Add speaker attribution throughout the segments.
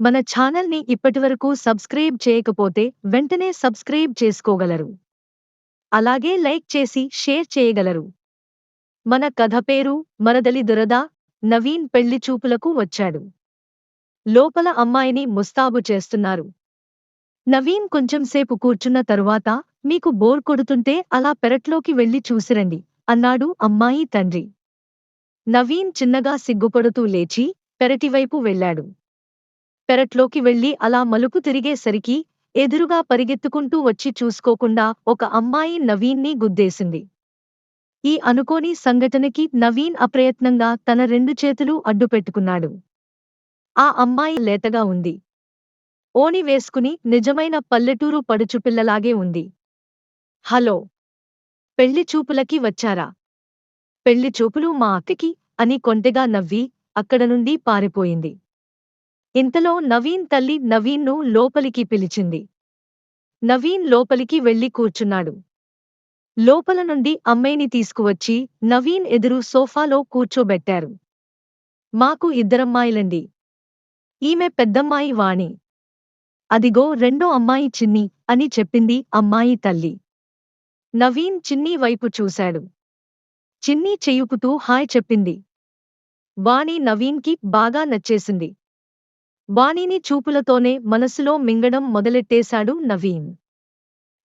Speaker 1: మన ఛానల్ని ఇప్పటివరకు సబ్స్క్రైబ్ చేయకపోతే వెంటనే సబ్స్క్రైబ్ చేసుకోగలరు. అలాగే లైక్ చేసి షేర్ చేయగలరు. మన కథ పేరు మరదలి దురద నవీన్ పెళ్ళి చూపులకు వచ్చాడు. లోపల అమ్మాయిని ముస్తాబు చేస్తున్నారు. నవీన్ కొంచెంసేపు కూర్చున్న తరువాత మీకు బోర్ కొడుతుంటే అలా పెరట్లోకి వెళ్ళి చూసిరండి అన్నాడు అమ్మాయి తండ్రి. నవీన్ చిన్నగా సిగ్గుపడుతూ లేచి పెరటివైపు వెళ్ళాడు. పెరట్లోకి వెళ్ళి అలా మలుపు తిరిగేసరికి ఎదురుగా పరిగెత్తుకుంటూ వచ్చి చూసుకోకుండా ఒక అమ్మాయి నవీన్ని గుద్దేసింది. ఈ అనుకోని సంఘటనకి నవీన్ అప్రయత్నంగా తన రెండు చేతులు అడ్డుపెట్టుకున్నాడు ఆ అమ్మాయి లేతగా ఉంది. ఓణి వేసుకుని నిజమైన పల్లెటూరు పడుచుపిల్లలాగే ఉంది. హలో! పెళ్ళి చూపులకి వచ్చారా? పెళ్ళి చూపులు మా అక్కకి అని కొంటెగా నవ్వి అక్కడ నుండి పారిపోయింది. ఇంతలో నవీన్ తల్లి నవీన్ను లోపలికి పిలిచింది. నవీన్ లోపలికి వెళ్ళి కూర్చున్నాడు. లోపల నుండి అమ్మాయిని తీసుకువచ్చి నవీన్ ఎదురు సోఫాలో కూర్చోబెట్టారు. మాకు ఇద్దరమ్మాయిలండి. ఈమె పెద్దమ్మాయి వాణి. అదిగో రెండో అమ్మాయి చిన్ని అని చెప్పింది అమ్మాయి తల్లి. నవీన్ చిన్ని వైపు చూశాడు. చిన్ని చెయ్యుకుతూ హాయ్ చెప్పింది. వాణి నవీన్కి బాగా నచ్చేసింది. వాణిని చూపులతోనే మనసులో మింగడం మొదలెట్టేశాడు నవీన్.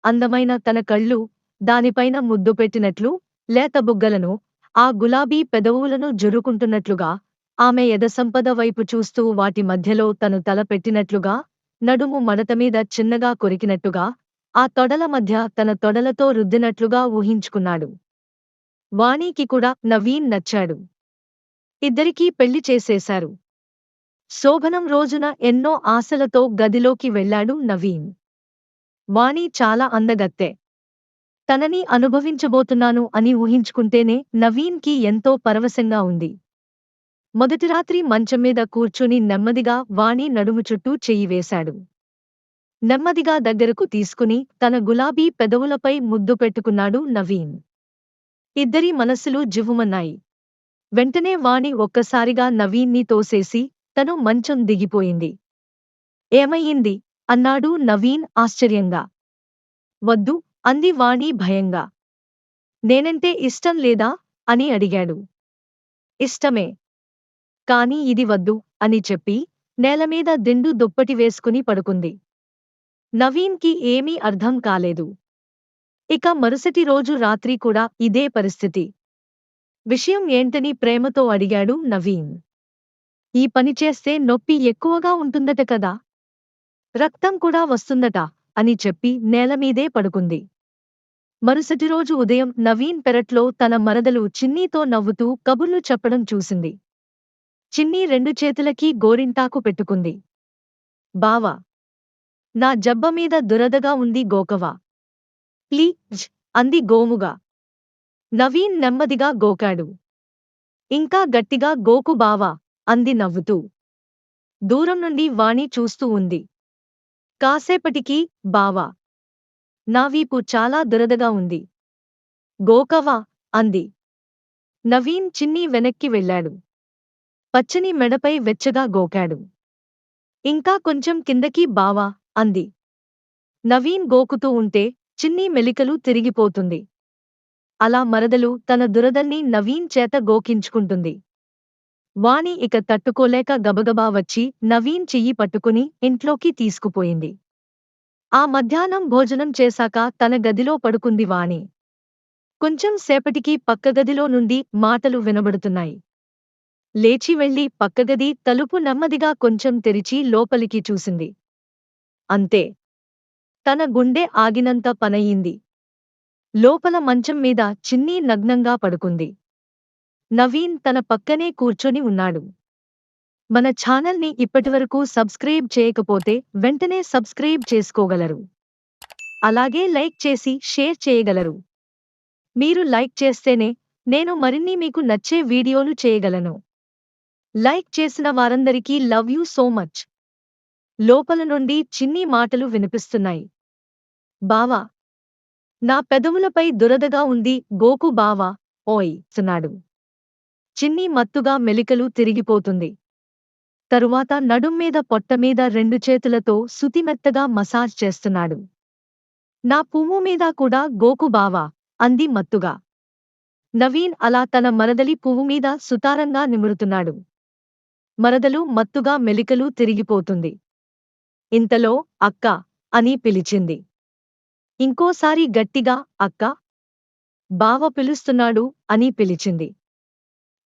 Speaker 1: అందమైన తన కళ్ళు దానిపైన ముద్దు పెట్టినట్లు లేత బుగ్గలను ఆ గులాబీ పెదవులను జురుకుంటున్నట్లుగా ఆమె ఎదసంపద వైపు చూస్తూ వాటి మధ్యలో తను తల పెట్టినట్లుగా నడుము మడతమీద చిన్నగా కొరికినట్టుగా ఆ తొడల మధ్య తన తొడలతో రుద్దినట్లుగా ఊహించుకున్నాడు. వాణీకి కూడా నవీన్ నచ్చాడు. ఇద్దరికీ పెళ్ళి చేసేశారు. శోభనం రోజున ఎన్నో ఆశలతో గదిలోకి వెళ్ళాడు నవీన్. వాణి చాలా అందగత్తె. తనని అనుభవించబోతున్నాను అని ఊహించుకుంటేనే నవీన్కి ఎంతో పరవశంగా ఉంది. మొదటి రాత్రి మంచం మీద కూర్చుని నెమ్మదిగా వాణి నడుము చుట్టూ చెయ్యి వేశాడు. నెమ్మదిగా దగ్గరకు తీసుకుని తన గులాబీ పెదవులపై ముద్దు పెట్టుకున్నాడు నవీన్. ఇద్దరి మనస్సులు జివ్వుమన్నాయి. వెంటనే వాణి ఒక్కసారిగా నవీన్ని తోసేసి తను మంచం దిగిపోయింది. ఏమయ్యింది? అన్నాడు నవీన్ ఆశ్చర్యంగా. వద్దు అంది వాణి భయంగా. నేనంటే ఇష్టం లేదా? అని అడిగాడు. ఇష్టమే. కాని ఇది వద్దు అని చెప్పి నేలమీద దిండు దుప్పటి వేసుకుని పడుకుంది. నవీన్కి ఏమీ అర్థం కాలేదు. ఇక మరుసటి రోజు రాత్రి కూడా ఇదే పరిస్థితి. విషయం ఏంటని ప్రేమతో అడిగాడు నవీన్. ఈ పని చేస్తే నొప్పి ఎక్కువగా ఉంటుందట కదా. రక్తం కూడా వస్తుందట అని చెప్పి నేలమీదే పడుకుంది. మరుసటి రోజు ఉదయం నవీన్ పెరట్లో తన మరదలు చిన్నీతో నవ్వుతూ కబుర్లు చెప్పడం చూసింది. చిన్నీ రెండు చేతులకి గోరింటాకు పెట్టుకుంది. బావా! నా జబ్బ మీద దురదగా ఉంది గోకవా. ప్లీజ్! అంది గోముగా. నవీన్ నెమ్మదిగా గోకాడు. ఇంకా గట్టిగా గోకు బావా! అంది నవ్వుతూ. దూరం నుండి వాణి చూస్తూ ఉంది. కాసేపటికి బావా. నా వీపు చాలా దురదగా ఉంది. గోకవా అంది. నవీన్ చిన్ని వెనక్కి వెళ్ళాడు. పచ్చని మెడపై వెచ్చగా గోకాడు. ఇంకా కొంచెం కిందకి బావా అంది. నవీన్ గోకుతూ ఉంటే చిన్ని మెలికలు తిరిగిపోతుంది. అలా మరదలు తన దురదల్ని నవీన్ చేత గోకించుకుంటుంది. వాణి ఇక తట్టుకోలేక గబగబా వచ్చి నవీన్ చెయ్యి పట్టుకుని ఇంట్లోకి తీసుకుపోయింది. ఆ మధ్యాహ్నం భోజనం చేశాక తన గదిలో పడుకుంది వాణి. కొంచెం సేపటికి పక్కగదిలో నుండి మాటలు వినబడుతున్నాయి. లేచి వెళ్ళి పక్కగది తలుపు నెమ్మదిగా కొంచెం తెరిచి లోపలికి చూసింది. అంతే. తన గుండె ఆగినంత పనయింది. లోపల మంచం మీద చిన్నీ నగ్నంగా పడుకుంది. నవీన్ తన పక్కనే కూర్చొని ఉన్నాడు. మన ఛానల్ని ఇప్పటివరకు సబ్స్క్రైబ్ చేయకపోతే వెంటనే సబ్స్క్రైబ్ చేసుకోగలరు. అలాగే లైక్ చేసి షేర్ చేయగలరు. మీరు లైక్ చేస్తేనే నేను మరిన్ని మీకు నచ్చే వీడియోలు చేయగలను. లైక్ చేసిన వారందరికీ లవ్ యూ సో మచ్. లోపల నుండి చిన్ని మాటలు వినిపిస్తున్నాయి. బావా నా పెదవులపై దురదగా ఉంది గోకు బావా ఓయ్ సున్నాడు చిన్ని మత్తుగా మెలికలు తిరిగిపోతుంది. తరువాత నడుం మీద పొట్ట మీద రెండు చేతులతో సుతిమెత్తగా మసాజ్ చేస్తున్నాడు. నా పువ్వు మీద కూడా గోకు బావా అంది మత్తుగా. నవీన్ అలా తన మరదలి పువ్వు మీద సుతారంగా నిమురుతున్నాడు. మరదలు మత్తుగా మెలికలు తిరిగిపోతుంది. ఇంతలో అక్క అని పిలిచింది. ఇంకోసారి గట్టిగా అక్క బావ పిలుస్తున్నాడు అని పిలిచింది.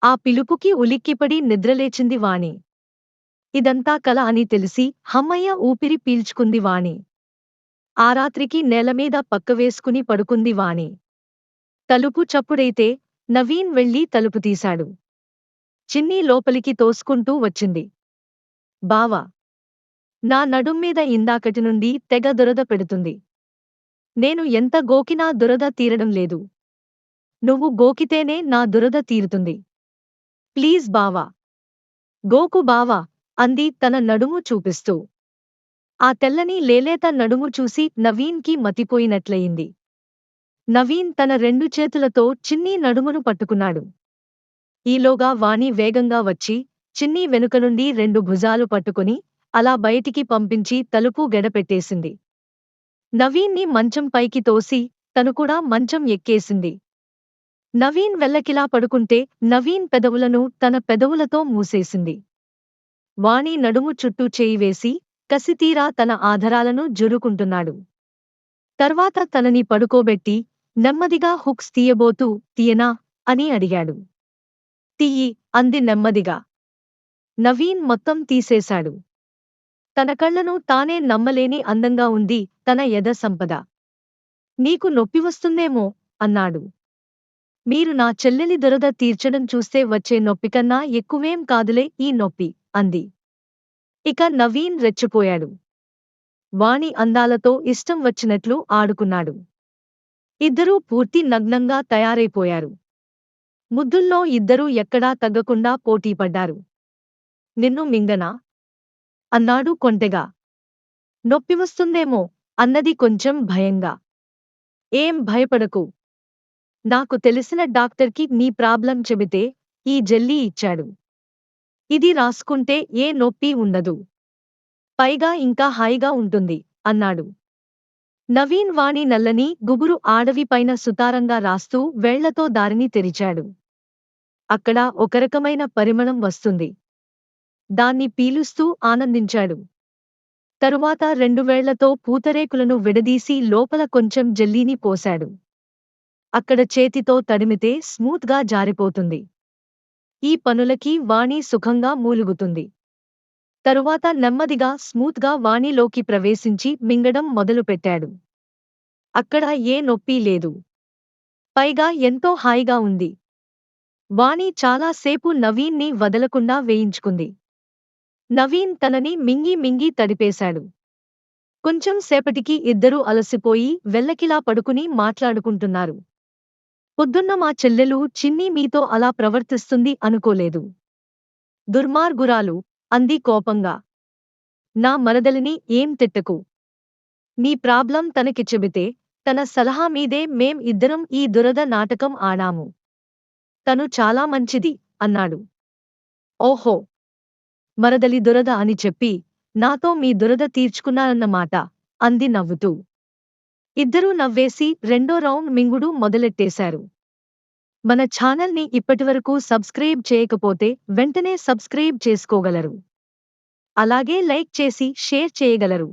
Speaker 1: ఆ పిలుపుకి ఉలిక్కిపడి నిద్రలేచింది వాణి. ఇదంతా కల అని తెలిసి హమ్మయ్య ఊపిరి పీల్చుకుంది వాణి. ఆ రాత్రికి నేలమీద పక్కవేసుకుని పడుకుంది వాణి. తలుపు చప్పుడైతే నవీన్ వెళ్ళి తలుపు తీశాడు. చిన్ని లోపలికి తోసుకుంటూ వచ్చింది. బావా! నా నడుమ్మీద ఇందాకటి నుండి తెగ దురద పెడుతుంది. నేను ఎంత గోకినా దురద తీరడం లేదు. నువ్వు గోకితేనే నా దురద తీరుతుంది. ప్లీజ్ బావా. గోకు బావా అంది తన నడుము చూపిస్తూ. ఆ తెల్లని లేలేత నడుము చూసి నవీన్కి మతిపోయినట్లయింది. నవీన్ తన రెండు చేతులతో చిన్నీ నడుమును పట్టుకున్నాడు. ఈలోగా వాణి వేగంగా వచ్చి చిన్నీ వెనుక నుండి రెండు భుజాలు పట్టుకుని అలా బయటికి పంపించి తలుపు గెడపెట్టేసింది. నవీన్ని మంచం పైకి తోసి తను కూడా మంచం ఎక్కేసింది. నవీన్ వెల్లకిలా పడుకుంటే నవీన్ పెదవులను తన పెదవులతో మూసేసింది. వాణి నడుము చుట్టూ చేయివేసి కసితీరా తన ఆధారాలను జురుకుంటున్నాడు. తర్వాత తనని పడుకోబెట్టి నెమ్మదిగా హుక్స్ తీయబోతూ తీయనా అని అడిగాడు. తీయి అంది నెమ్మదిగా. నవీన్ మొత్తం తీసేశాడు. తన కళ్ళను తానే నమ్మలేని అందంగా ఉంది తన యద సంపద. నీకు నొప్పి వస్తుందేమో అన్నాడు. మీరు నా చెల్లెలి దొరద తీర్చడం చూస్తే వచ్చే నొప్పికన్నా ఎక్కువేం కాదులే ఈ నొప్పి అంది. ఇక నవీన్ రెచ్చిపోయాడు. వాణి అందాలతో ఇష్టం వచ్చినట్లు ఆడుకున్నాడు. ఇద్దరూ పూర్తి నగ్నంగా తయారైపోయారు. ముద్దుల్లో ఇద్దరూ ఎక్కడా తగ్గకుండా పోటీపడ్డారు. నిన్ను మింగనా అన్నాడు కొంటెగా. నొప్పి వస్తుందేమో అన్నది కొంచెం భయంగా. ఏం భయపడకు నాకు తెలిసిన డాక్టర్కి నీ ప్రాబ్లం చెబితే ఈ జెల్లీ ఇచ్చాడు. ఇది రాసుకుంటే ఏ నొప్పి ఉండదు. పైగా ఇంకా హాయిగా ఉంటుంది అన్నాడు. నవీన్ వాణి నల్లని గుబురు ఆడవి పైన సుతారంగా రాస్తూ వేళ్ళతో దారిని తెరిచాడు. అక్కడ ఒకరకమైన పరిమళం వస్తుంది. దాన్ని పీలుస్తూ ఆనందించాడు. తరువాత రెండు వేళ్ళతో పూతరేకులను విడదీసి లోపల కొంచెం జెల్లీని పోశాడు. అక్కడ చేతితో తడిమితే స్మూత్గా జారిపోతుంది. ఈ పనులకి వాణి సుఖంగా మూలుగుతుంది. తరువాత నెమ్మదిగా స్మూత్గా వాణిలోకి ప్రవేశించి మింగడం మొదలుపెట్టాడు. అక్కడ ఏ నొప్పి లేదు. పైగా ఎంతో హాయిగా ఉంది. వాణి చాలాసేపు నవీన్ని వదలకుండా వేయించుకుంది. నవీన్ తనని మింగి మింగి తడిపేశాడు. కొంచెం సేపటికి ఇద్దరూ అలసిపోయి వెల్లకిలా పడుకుని మాట్లాడుకుంటున్నారు. పొద్దున్న మా చెల్లెలు చిన్ని మీతో అలా ప్రవర్తిస్తుంది అనుకోలేదు. దుర్మార్గురాలు అంది కోపంగా. నా మరదలిని ఏం తిట్టకు? నీ ప్రాబ్లం తనకి చెబితే తన సలహా మీదే మేం ఇద్దరం ఈ దురద నాటకం ఆడాము. తను చాలా మంచిది అన్నాడు. ఓహో! మరదలి దురద అని చెప్పి నాతో మీ దురద తీర్చుకున్నారన్నమాట అంది నవ్వుతూ. ఇద్దరూ నవ్వేసి రెండో రౌండ్ మింగుడు మొదలెట్టేశారు. మన ఛానల్ని ఇప్పటివరకు సబ్స్క్రైబ్ చేయకపోతే వెంటనే సబ్స్క్రైబ్ చేసుకోగలరు. అలాగే లైక్ చేసి షేర్ చేయగలరు.